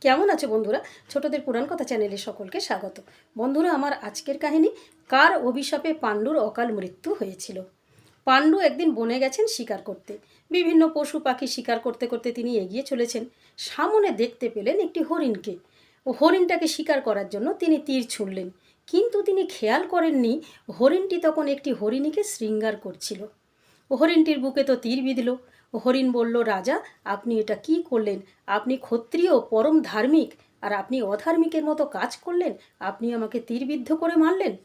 কেমন আছো বন্ধুরা? ছোটদের পুরাণ কথা চ্যানেলে সকলকে স্বাগত। বন্ধুরা, আমার আজকের কাহিনী, কার অভিশাপে পাণ্ডুর অকাল মৃত্যু হয়েছিল? পাণ্ডু একদিন বনে গেছেন শিকার করতে। বিভিন্ন পশু পাখি শিকার করতে করতে তিনি এগিয়ে চলেছেন। সামনে দেখতে পেলেন একটি হরিণকে। ও হরিণটাকে শিকার করার জন্য তিনি তীর ছুঁড়লেন। কিন্তু তিনি খেয়াল করেননি, হরিণটি তখন একটি হরিণীকে শৃঙ্গার করছিল। হরিণটির বুকে তো তীর বিঁধল। হরিণ বলল, রাজা, আপনি এটা কি করলেন? আপনি ক্ষত্রিয়, পরম ধার্মিক, আর আপনি অধার্মিকের মতো কাজ করলেন? আপনি আমাকে তীরবিদ্ধ করে মারলেন?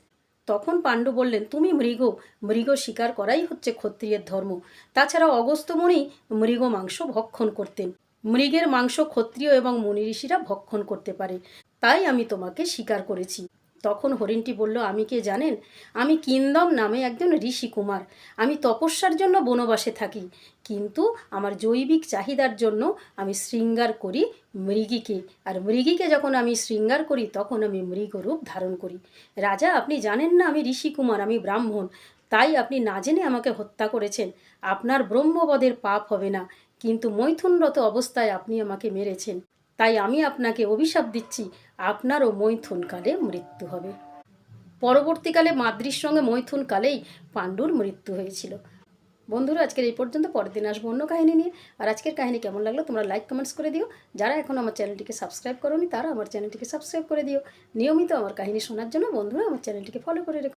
তখন পাণ্ডু বললেন, তুমি মৃগ মৃগ শিকার করাই হচ্ছে ক্ষত্রিয়ের ধর্ম। তাছাড়া অগস্ত্যমণি মৃগ মাংস ভক্ষণ করতেন। মৃগের মাংস ক্ষত্রিয় এবং মুনি ঋষিরা ভক্ষণ করতে পারে। তাই আমি তোমাকে স্বীকার করেছি। তখন হরিণটি বলল, আমি কে জানেন? আমি কিন্দম নামে একজন ঋষি কুমার। আমি তপস্যার জন্য বনবাসে থাকি। কিন্তু আমার জৈবিক চাহিদার জন্য আমি শৃঙ্গার করি মৃগীকে। আর মৃগীকে যখন আমি শৃঙ্গার করি, তখন আমি মৃগরূপ ধারণ করি। রাজা, আপনি জানেন না আমি ঋষি কুমার, আমি ব্রাহ্মণ। তাই আপনি না জেনে আমাকে হত্যা করেছেন। আপনার ব্রহ্মবদের পাপ হবে না। কিন্তু মৈথুনরত অবস্থায় আপনি আমাকে মেরেছেন। তাই আমি আপনাকে অভিশাপ দিচ্ছি, আপনারও মৈথুনকালে মৃত্যু হবে। পরবর্তীকালে মাদ্রির সঙ্গে মৈথুনকালেই পাণ্ডুর মৃত্যু হয়েছিল। বন্ধুরা, আজকের এই পর্যন্ত। পরের দিন আসব অন্য কাহিনী নিয়ে। আর আজকের কাহিনী কেমন লাগল তোমরা লাইক কমেন্টস করে দিও। যারা এখন আমার চ্যানেলটিকে সাবস্ক্রাইব করোনি, তারা আমার চ্যানেলটিকে সাবস্ক্রাইব করে দিও। নিয়মিত আমার কাহিনী শোনার জন্য বন্ধুরা, আমার চ্যানেলটিকে ফলো করে রেখো।